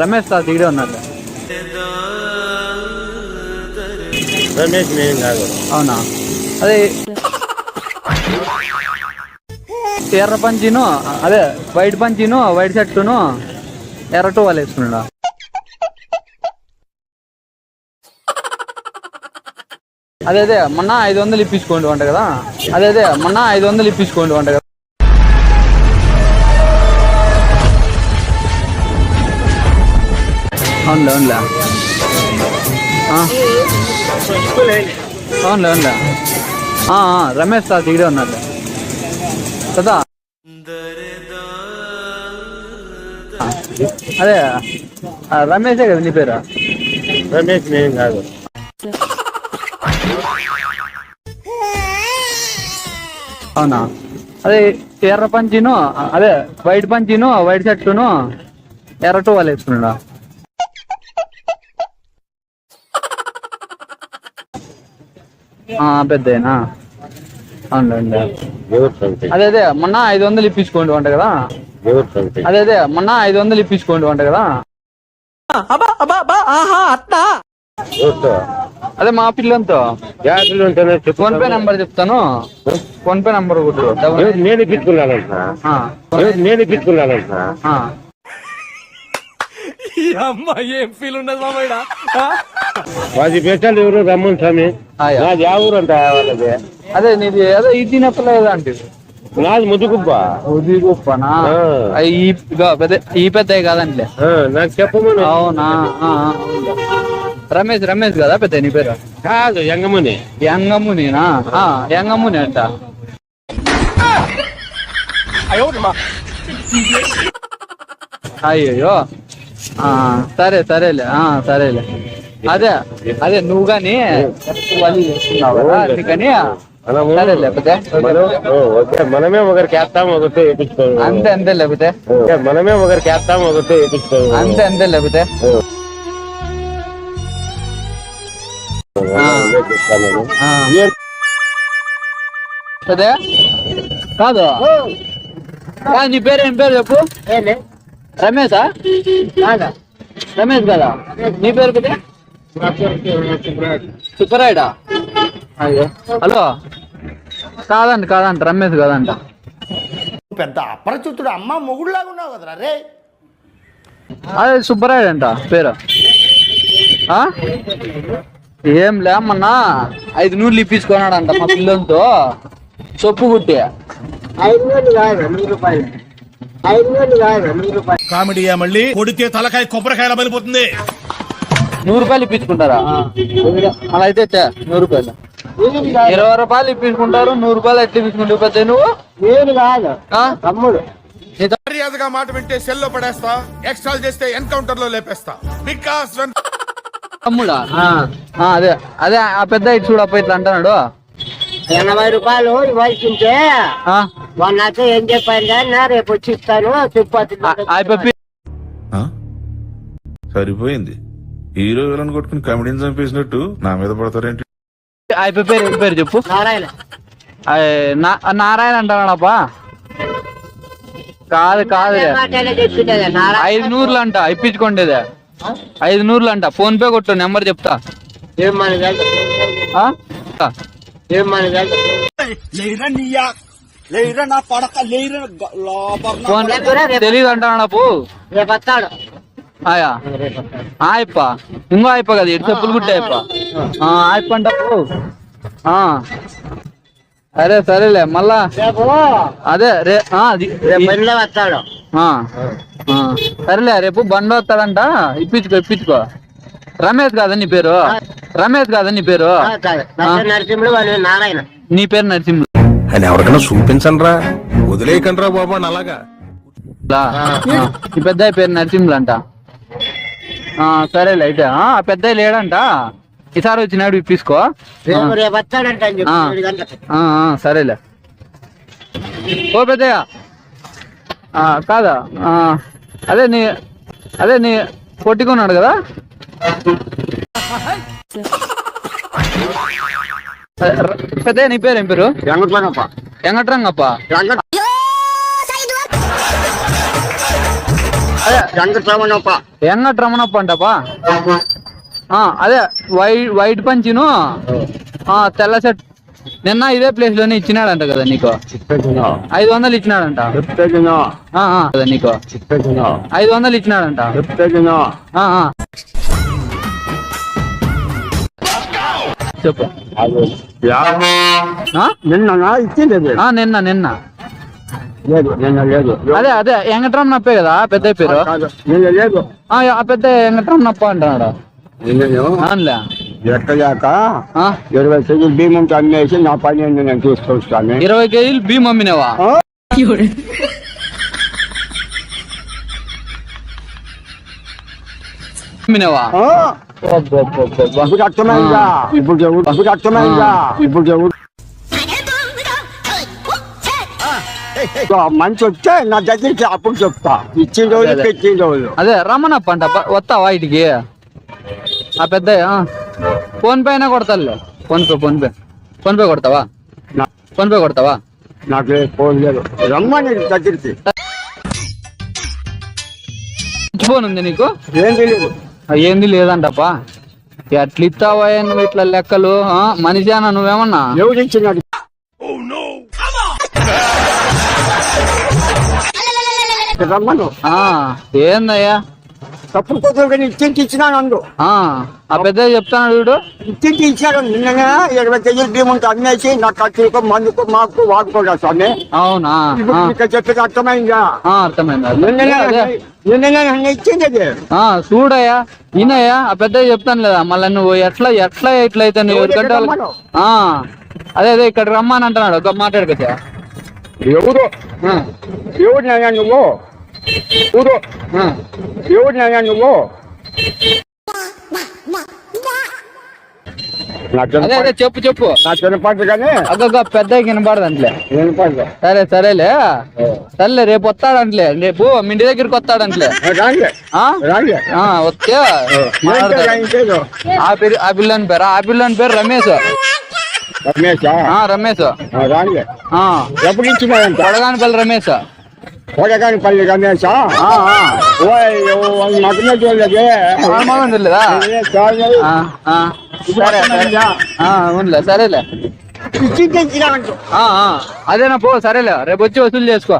రమేష్ తాత ఇక్కడే ఉన్నాడు. రమేష్ నేను కాదు. అవునా? అదే ఎర్ర పంచిను అదే వైట్ పంచిను వైట్ షర్టును ఎర్ర టోవాలు వేసుకున్నాడా? అదే అదే మొన్న ఐదు వందలు ఇప్పించుకోండి వంట కదా. అదే అదే మొన్న ఐదు వందలు ఇప్పించుకోండి వంట కదా. అవునులే అవునులే. అవునులే అవునులే రమేష్ తాత ఇక్కడే ఉన్నాడు కదా అదే రమేషే కదా నీ పేరు రమేష్ నేను కాదు అవునా అదే ఎర్ర పంచిను అదే వైట్ పంచిను వైట్ షర్టును ఎర్ర టోవాలు వేసుకున్నాడా ఆ, పెద్దయినా? సంగతి అదే అదే మొన్న ఐదు వందలు ఇప్పించుకోండి వంట కదా? అదే అదే మొన్న ఐదు వందలు ఇప్పించుకోండి వంట కదా? అదే మా పిల్లలతో. జాగ్రత్తలు ఉంటేనే చెప్పు ఫోన్ పే నంబర్ చెప్తాను. ఫోన్ పే నంబర్ నేను ఇప్పించుకున్నానంట. ఆ, ఎవరు నేను ఇప్పించుకున్నానంట. పది పేటాలు ఎవరు? రమ్మని స్వామి. నాది ఆ ఊరు అంట వాళ్ళది. అదే నీది అదే ఇది తినప్పలేదు అంటే నాది ముద్దుగుబ్బ ఉది గొప్పనా ఆ. అయ్ ఈ పెద్ద ఈ పెద్ద కాదండి నాకు చెప్పమని. అవునా. రమేష్ రమేష్ కదా పెద్ద నీ పేరు? కాదు ఎంగమని యంగమునినా? యంగముని అంట. అయ్యో సరే సరేలే. సరేలే. అదే అదే నువ్వు కదా అందుకని మనము ఒకరికి వేస్తాం ఒకరితో వేపించుకోము అంతే అంతే లేకపోతే? మనమే ఒకరికి వేస్తాం ఒకరితో వేపించుకోము అంతే అంతే లేకపోతే? ఆ, అదే కాదు. నీ పేరు ఏం పేరు చెప్పు? రమేశా? రమేష్ కదా? నీ పేరు కదా సుబ్బరాయుడా హలో. కాదండి కాదంట రమేష్ కాదంట. పెద్ద అపరిచితుడు అమ్మ మొగుడులాగా ఉన్నావు కదరా రే. అదే సుబ్బరాయుడు అంట పేరు. ఆ? ఏం లేమన్నా ఐదు నూర్లు ఇప్పించుకున్నాడంట మా పిల్లలతో చొప్పు కుట్టి కామెడీయా మళ్ళీ? కొడితే తలకాయ కొబ్బరికాయల పడిపోతుంది నూరు రూపాయలు ఇప్పించుకుంటారా? అలా అయితే చే, నూరు రూపాయలు. ఇరవై రూపాయలు ఇప్పించుకుంటారు నూరు రూపాయలు ఎట్లా ఇప్పించుకుంటావు పెద్ద నువ్వు? నేను కాదు. తమ్ముడు. మర్యాదగా మాట వింటే సెల్లో పడేస్తా ఎక్స్ట్రాల్ చేస్తే ఎన్కౌంటర్లో లేపేస్తా. బికాస్ తమ్ముడా? ఆ, అదే అదే ఆ పెద్ద ఇటు చూడప్ప ఇట్లా అంటున్నాడు. ఎనభై రూపాయలు ఇవ్వాల్సింటే ఆ, వాళ్ళ నాతో ఏం చెప్పాను రేపు వచ్చి ఇస్తాను తిరుపతి ఆ- ఆ పప్పి ఆ? సరిపోయింది. హీరో విలన్ కొట్టుకుని కమెడీని చంపేసినట్టు నా మీద పడతారేంటి? ఆ పప్పి పేరు ఏం పేరు చెప్పు. నారాయణ. నారాయణ అంటాడాడప్పా కాదు కాదు ఐదు నూర్లు అంట ఇప్పించుకోండిదే? ఐదు నూర్లు అంట ఫోన్ పే కొట్టు నెంబర్ చెప్తా. తెలీదు వస్తాడు. ఆయా? ఆయప్ప? ఇంకో ఆయప్ప కదా ఎటు చెప్పులు కుట్టే ఆయప్ప. ఆ, ఆయప్ప. అరే సరేలే మళ్ళా. అదే రే వస్తాడు. ఆ, ఆ. సరేలే రేపు బండి వస్తాడంట. ఇప్పించుకో ఇప్పించుకో. రమేష్ కాదా నీ పేరు? రమేష్ కాదా నీ పేరు? నరసింహుడు నీ పేరు నరసింహ అని ఎవరికైనా చూపించండి రా వదిలేయకండి రా బాబు అని అలాగా. ఈ పెద్ద పేరు నరసింహులు అంట. సరేలే అయితే ఆ పెద్ద లేడంట. ఈసారి వచ్చినాడు ఇప్పించుకో. సరేలే. ఓ పెద్దయ్య. ఆ, కాదా? అదే నీ అదే నీ కొట్టుకున్నాడు కదా? పెద్దయ్య నీ పేరు ఏం పేరు? వెంకట్రామప్ప. వెంకట్రంగప్ప. వెంకటరమణప్ప ఎంగట్ రమణప్ప. అంటపా ఆ, అదే వైట్ వైట్ పంచిను. ఆ, తెల్ల షర్ట్. నిన్న ఇదే ప్లేస్లోనే ఇచ్చినాడంట కదా నీకు? ఐదు వందలు ఇచ్చినాడంట. కదా నీకు? ఐదు వందలు ఇచ్చినాడంట. చెప్పు? నిన్న నిన్న నిన్న. అదే అదే వెంకటరమణప్పే కదా పెద్ద పేరు? ఆ, ఆ పెద్ద వెంకటరమణప్ప అంటున్నాడు. అవునులే. ఎక్కడాక ఆ, ఇరవై కేజీలు భీమంతో అమ్మేసి నా పని ఏంది నేను తీసుకొస్తాను. ఇరవై కేజీలు భీమ్ అమ్మినావా? అమ్మినావా. ఇప్పుడు అర్థమైందా? ఇప్పుడు అర్థమైందా? ఎవరు మంచి వస్తే నా దగ్గరికి అప్పుడు చెప్తా. ఇచ్చిన రోజు అదే. పెట్టిన రోజు అదే రమ్మనప్ప అంట వస్తావా ఇటుకి? ఆ పెద్ద ఫోన్ పే అయినా కొడతాలే? PhonePe PhonePe. ఫోన్ పే కొడతావా? ఫోన్ పే కొడతావా? నాకు ఫోన్ లేదు. రమ్మని దగ్గరికి. ఫోన్ ఉంది నీకు? ఏం తెలియదు ఆ, ఏంది లేదంటప్పా. ఎట్లా ఇస్తావా నువ్వు ఇట్లా లెక్కలు ఆ, మనిషేనా నువ్వేమన్నా? ఎవరు ఇచ్చినాడు రమ్మను ఏందయ్యా? తప్పుడు కూతురు కానీ ఇచ్చింటి ఇచ్చినాను అందు. ఆ, పెద్ద చెప్తాను వీడు? ఇచ్చింటి ఇచ్చినాడు నిన్ననే ఇరవై కేజీలు భీమంతో అమ్మేసి నా ఖర్చులకు మందుకు మాకు వాడుకోగా స్వామి? అవునా? చెప్పేది అర్థమైందా? అర్థమైంది. నన్ను ఇచ్చింది అది. ఆ చూడయ్యా. ఈయనయ్యా ఆ పెద్ద చెప్తాను లేదా? మళ్ళీ నువ్వు ఎట్లా ఎట్లా ఎట్లా అయితే నువ్వు? ఆ. అదే అదే ఇక్కడ రమ్మని అంటున్నాడు. ఒక మాట్లాడుకోచ్చా ఎవరు? ఎవరు నువ్వు? ఎవరు ఎవరు నాయన నువ్వు అదే చెప్పు చెప్పు నా చిన్నపాటి కానీ అగ్గ పెద్ద వినపడదు అంట్లే వినపడదు సరే సరేలే సరేలే రేపు వస్తాడంట్లే రేపు మీ ఇంటి దగ్గరికి వస్తాడంట్లే వస్తే ఆ పేరు ఆ పిల్లని పేరు ఆ పిల్లని పేరు రమేష్ రమేషా రమేష్ ఎప్పుడు రమేష్ కొడగాని పల్లి రమేషా ఆ, ఆ. ఓయ్ మగనే చూడలేదే ఆ, మామూలు తెలియదా చాలు ఆ, ఆ. సరే సరే ఆ, అవునులే సరేలే ఇచ్చింది ఇచ్చినామంట ఆ, ఆ. అదేనా పో సరేలే రేపు వచ్చి వసూలు చేసుకో